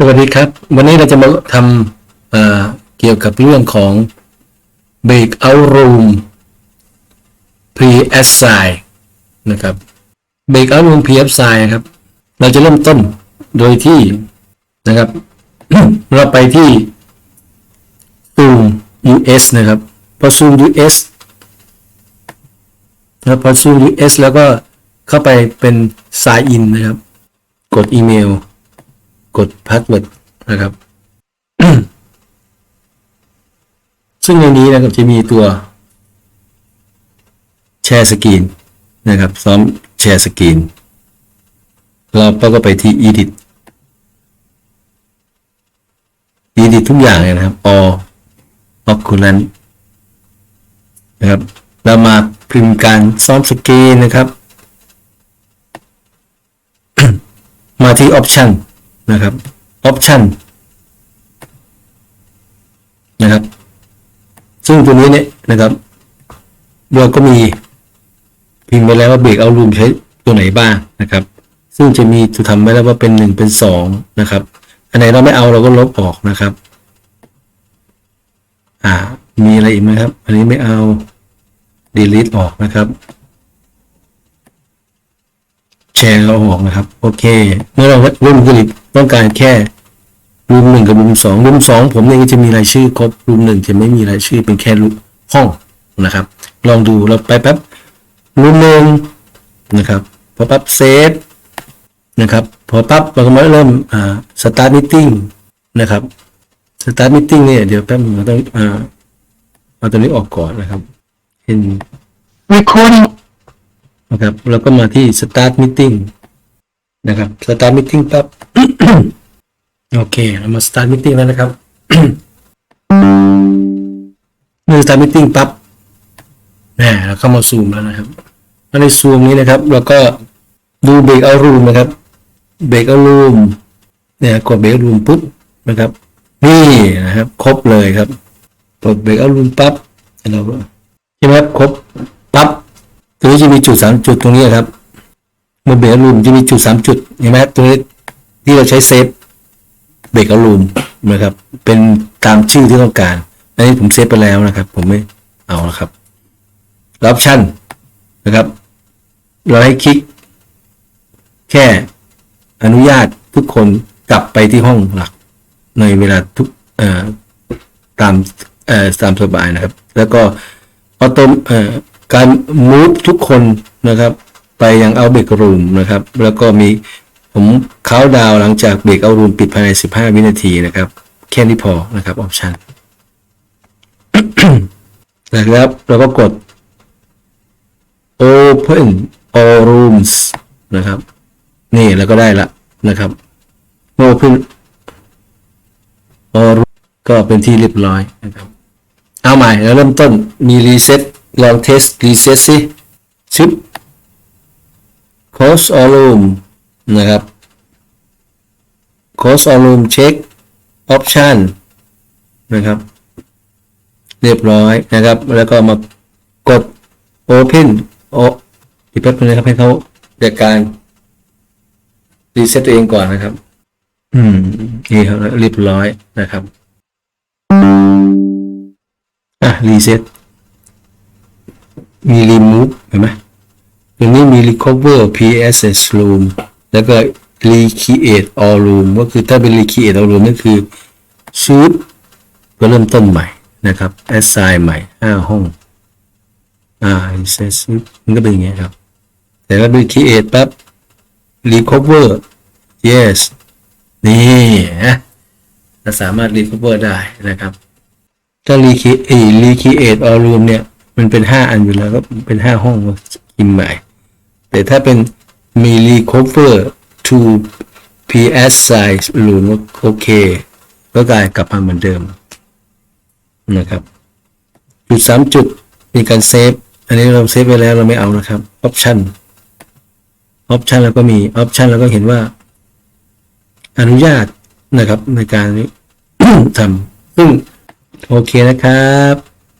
สวัสดีครับ วันนี้เราจะมาทำเอ่อเกี่ยวกับเรื่องของ Breakout Room Pre-Assign นะครับ Breakout Room Pre-Assign ครับ เราจะเริ่มต้นโดยที่นะครับ เราไปที่ Zoom US นะครับ พอ Zoom US นะครับพอ Zoom US แล้วก็เข้าไปเป็น Sign In นะครับ กดอีเมล กดพาสเวิร์ดนะครับ ซึ่งในนี้นะครับจะมีตัว แชร์สกรีนนะครับ ซ้อมแชร์สกรีนเราก็ไปที่ edit edit ทุกอย่างเลยนะครับ all occurrence นะครับ เรามาพิมพ์การซ้อมสกรีนนะครับ มาที่ option นะครับ option นะครับ ซึ่งตัวนี้เนี่ยนะครับ เราก็มีพิมพ์ไปแล้วว่าเบรกเอารูมใช้ตัวไหนบ้างนะครับ ซึ่งจะมีถูกทำไว้แล้วว่าเป็นหนึ่งเป็นสองนะครับ อันไหนเราไม่เอาเราก็ลบออกนะครับ อ่า มีอะไรอีกไหมครับ อันนี้ไม่เอา delete ออกนะครับแชร์เราออกนะครับ โอเค เมื่อเรารุ่นผลิต ต้องการแค่รูมหนึ่งกับรูมสองรูมสองผมเนี่ยก็จะมีรายชื่อครบรูมหนึ่งจะไม่มีรายชื่อเป็นแค่รูห้องนะครับ ลองดูเราไปแป๊บรูมหนึ่งนะครับพอปั๊บเซฟนะครับพอปั๊บเราก็มาเริ่มอ่าสตาร์ทมิ팅นะครับสตาร์ทมิ팅เนี่ยเดี๋ยวแป๊บนึงเราต้องอ่าเอาตัวนี้ออกก่อนนะครับเห็น recording นะครับแล้วก็มาที่ start meeting นะครับ start meeting ปั๊บ โอเค เรามา start meeting แล้วนะครับเมื่อ start meeting ปั๊บแหมเราเข้ามาซูมแล้วนะครับในซูมนี้นะครับเราก็ดู breakout room นะครับ breakout room เนี่ยกด breakout room ปุ๊บนะครับ นี่นะครับ ครบเลยครับกด breakout room ปั๊บเราใช่ไหมครับครบปั๊บตรงนี้จะมีจุดสามจุดตรงนี้ครับเมื่อเบรกลูมจะมีจุดสามจุดเห็นไหมตรงนี้ ที่เราใช้เซฟเบรกลูมนะครับ เป็นตามชื่อที่ต้องการ อันนี้ผมเซฟไปแล้วนะครับ ผมไม่เอาละครับรับชั่นนะครับ เราให้คลิก แค่อนุญาตทุกคนกลับไปที่ห้องหลัก ในเวลาทุกตามตามสบายนะครับ แล้วก็ออโตการ move ทุกคนนะครับ ไปยังเอาเบรกรูมนะครับ แล้วก็มี ผมเคาดาวหลังจากเบรกเอารูมปิดภายใน 15 วินาทีนะครับ แค่นี้พอนะครับออปชันนะครับเราก็กด open all rooms นะครับ นี่แล้วก็ได้ละนะครับ open all room ก็เป็นที่เรียบร้อยนะครับ เอาใหม่แล้วเริ่มต้นมีรีเซ็ตลองเทสรีเซ็ตสิชิป close all room นะครับ close all room เช็ค option นะครับ เรียบร้อยนะครับ แล้วก็มากด open โอ้อีกแป๊บนึงนะครับให้เขาจัดการรีเซ็ตตัวเองก่อนนะครับ อืมนี่ครับเรียบร้อยนะครับ อะรีเซ็ตมี remove เห็นไหมตรงนี้มี recover PSS room แล้วก็ recreate all room ก็คือถ้าเป็น recreate all room นั่นคือชุดก็เริ่มต้นใหม่นะครับ assign ใหม่ 5 ห้องอ่า reset มันก็เป็นอย่างเงี้ยครับ แต่ถ้า recreate ปั๊บ recover yes นี่นะเราสามารถ recover ได้นะครับ ถ้า recreate recreate all room เนี่ย มันเป็นห้าอันอยู่แล้วก็เป็นห้าห้องกินใหม่ แต่ถ้าเป็น มี recover to ps size room โอเคก็กลายกลับมาเหมือนเดิมนะครับจุดสามจุดมีการเซฟ อันนี้เราเซฟไปแล้วเราไม่เอานะครับ option option แล้วก็มี option แล้วก็เห็นว่า อนุญาตนะครับในการทำซึ่งโอเคนะครับ